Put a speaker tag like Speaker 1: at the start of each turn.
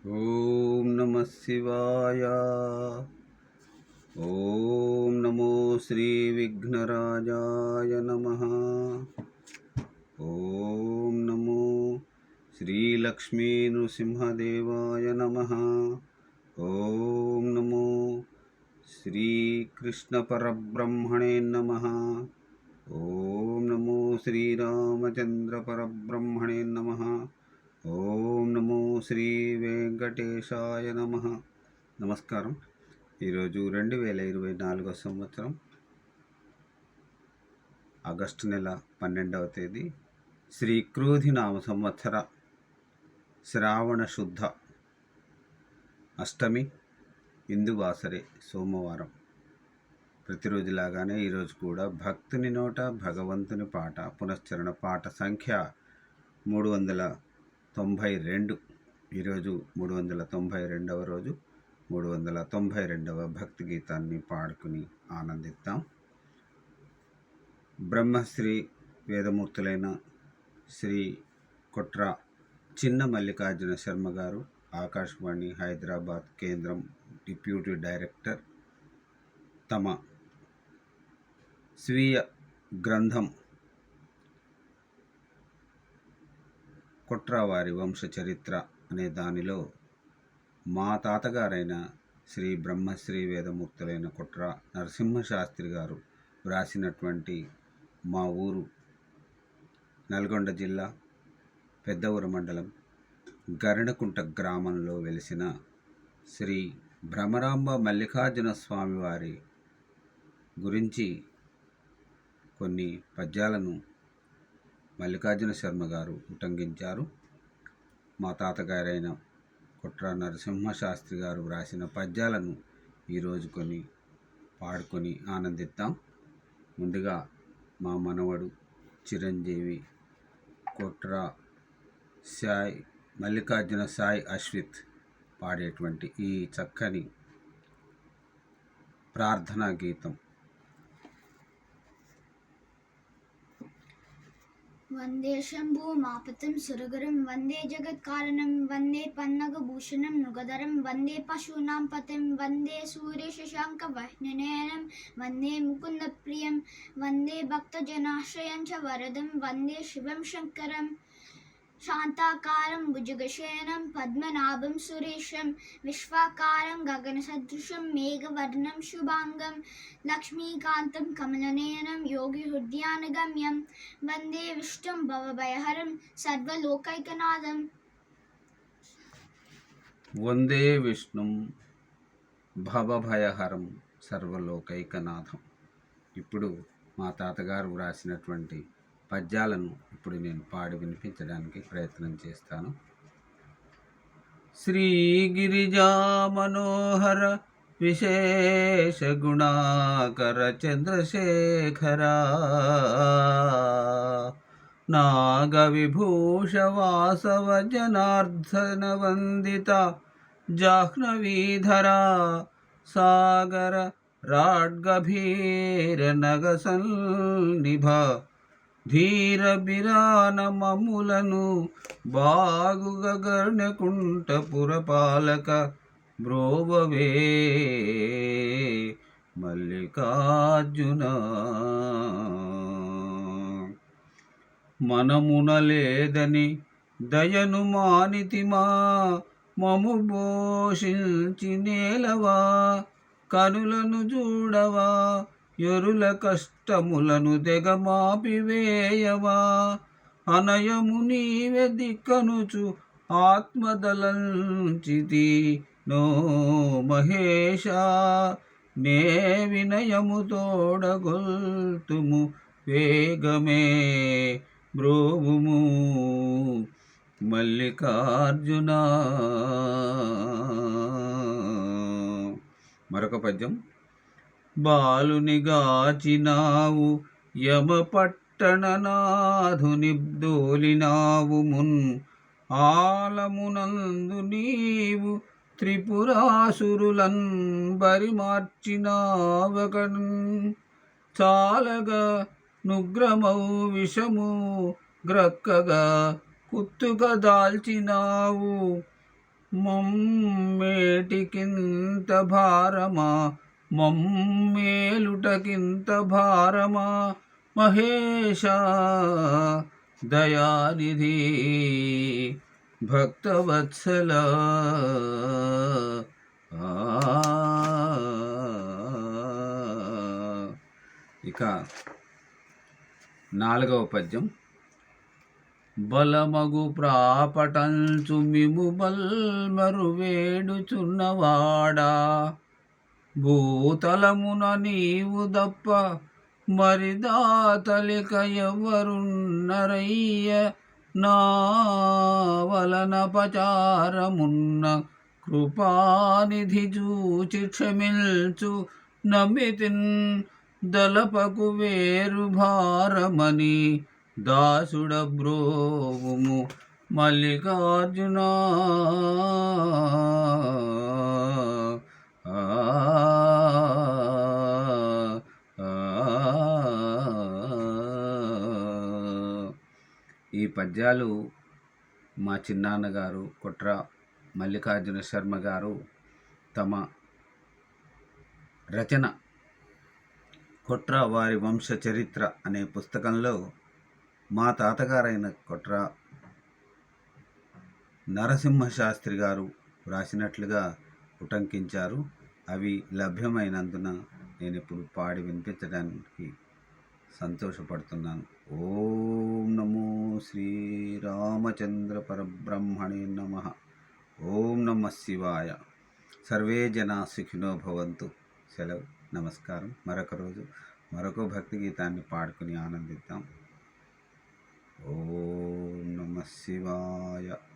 Speaker 1: ఓం నమ శివాయ ఓం నమో శ్రీ విఘ్నరాజాయ నమ ఓం నమో శ్రీలక్ష్మీ నృసింహదేవాయ నమ ఓం నమో శ్రీకృష్ణ పరబ్రహ్మణే నమ ఓం నమో శ్రీరామచంద్ర పరబ్రహ్మణే నమ ఓం నమో శ్రీ వెంకటేశాయ నమ. నమస్కారం. ఈరోజు రెండు వేల ఇరవై నాలుగో సంవత్సరం ఆగస్టు నెల పన్నెండవ తేదీ. శ్రీ క్రోధినామ సంవత్సర శ్రావణ శుద్ధ అష్టమి ఇందువాసరే సోమవారం. ప్రతిరోజులాగానే ఈరోజు కూడా భక్తుని నోట భగవంతుని పాట పునశ్చరణ పాట సంఖ్య మూడు వందల తొంభై రెండు. ఈరోజు మూడు వందల తొంభై రెండవ రోజు మూడు వందల తొంభై రెండవ భక్తి గీతాన్ని పాడుకుని ఆనందిద్దాం. బ్రహ్మశ్రీ వేదమూర్తులైన శ్రీ కొట్ర చిన్న మల్లికార్జున శర్మ గారు ఆకాశవాణి హైదరాబాద్ కేంద్రం డిప్యూటీ డైరెక్టర్ తమ స్వీయ గ్రంథం కొట్రావారి వంశ చరిత్ర అనే దానిలో మా తాతగారైన శ్రీ బ్రహ్మశ్రీ వేదమూర్తులైన కుట్ర నరసింహశాస్త్రి గారు వ్రాసినటువంటి మా ఊరు నల్గొండ జిల్లా పెద్దవూరు మండలం గరణకుంట గ్రామంలో వెలిసిన శ్రీ భ్రమరాంబ మల్లికార్జున స్వామి వారి గురించి కొన్ని పద్యాలను మల్లికార్జున శర్మ గారు ఉటంకించారు. మా తాతగారైన కుట్ర నరసింహ శాస్త్రి గారు వ్రాసిన పద్యాలను ఈరోజు కొని పాడుకొని ఆనందిద్దాం. ముందుగా మా మనవడు చిరంజీవి కుట్ర సాయి మల్లికార్జున సాయి అశ్విత్ పాడేటువంటి ఈ చక్కని ప్రార్థనా గీతం
Speaker 2: वन्दे शम्भुमापतं सुरगुरुं वन्दे जगत्कारणं वन्दे पन्नगभूषणं मृगधरं वन्दे पशूनां पतिं वन्दे सूर्यशशाङ्कवह्निनयनं वन्दे मुकुन्दप्रियं वन्दे भक्तजनाश्रयं च वरदं वन्दे शिवं शङ्करम् శాంతాకారం భుజగశయనం పద్మనాభం సురేశం విశ్వాకారం గగనసదృశం మేఘవర్ణం శుభాంగం లక్ష్మీకాంతం కమలనయనం యోగి హృదయానగమ్యం వందే విష్ణుం భవభయహరం సర్వలోకైకనాథం.
Speaker 1: వందే విష్ణుం భవభయహరం సర్వలోకైకనాథం. ఇప్పుడు మా తాతగారు వ్రాసినటువంటి పద్యాలను ఇప్పుడు నేను పాడి వినిపించడానికి ప్రయత్నం చేస్తాను. శ్రీ గిరిజా మనోహర విశేష గుణాకర చంద్రశేఖర నాగ విభూష వాసవ జనార్దన వందిత జాహ్నవీధర సాగర రాడ్గభీర నగ సన్నిభ ధీర బిరాన మములను గర్ణకుంట పురపాలక బ్రోవవే మల్లికార్జున. మనమున లేదని దయను మానితిమా మము పోషించి నేలవా కనులను చూడవా ఎరుల కష్టములను దెగమాపివేయవా అనయము నీవే దిక్కనుచు ఆత్మదలంచితి. నో మహేష నే వినయము తోడగొల్తుము వేగమే బ్రోవుము. మల్లికార్జున. మరొక పద్యం. బాలునిగాచినావు యమ పట్టణనాథుని దోలినావు మున్ ఆలమునందు నీవు త్రిపురాసురులన్ బరిమార్చినావకన్ చాలగా నుగ్రమౌ విషము గ్రక్కగా కుత్తుక దాల్చినావు మమ్మేటికింత భారమా మమ్మేలుటకింత భారమా మహేష దయానిధి భక్తవత్సల. ఆ. ఇక నాలుగవ పద్యం. బలమగు ప్రాపటంచు మిము బల్మరు వేడుచున్నవాడా. భూతలమున నీవు దప్ప మరి దాతలిక ఎవరున్నరయ్య? నా వలన పచారమున్న కృపానిధి చూచి క్షమిల్చు నమితిన్ దలపకు వేరు భారమని దాసుడ బ్రోవుము మల్లికార్జున. ఈ పద్యాలు మా చిన్నాన్నగారు కుట్ర మల్లికార్జున శర్మ గారు తమ రచన కొట్ర వారి వంశ చరిత్ర అనే పుస్తకంలో మా తాతగారైన కొట్ర నరసింహ శాస్త్రి గారు వ్రాసినట్లుగా ఉటంకించారు. అవి లభ్యమైనందున నేను ఇప్పుడు పాడి వినిపించడానికి సంతోషపడుతున్నాను. ఓం నమో శ్రీరామచంద్ర పరబ్రహ్మణే నమ. ఓం నమ శివాయ. సర్వే జనా సుఖినో భవంతు. సెలవు. నమస్కారం. మరొక రోజు మరొక భక్తి గీతాన్ని పాడుకుని ఆనందిద్దాం. ఓం నమ శివాయ.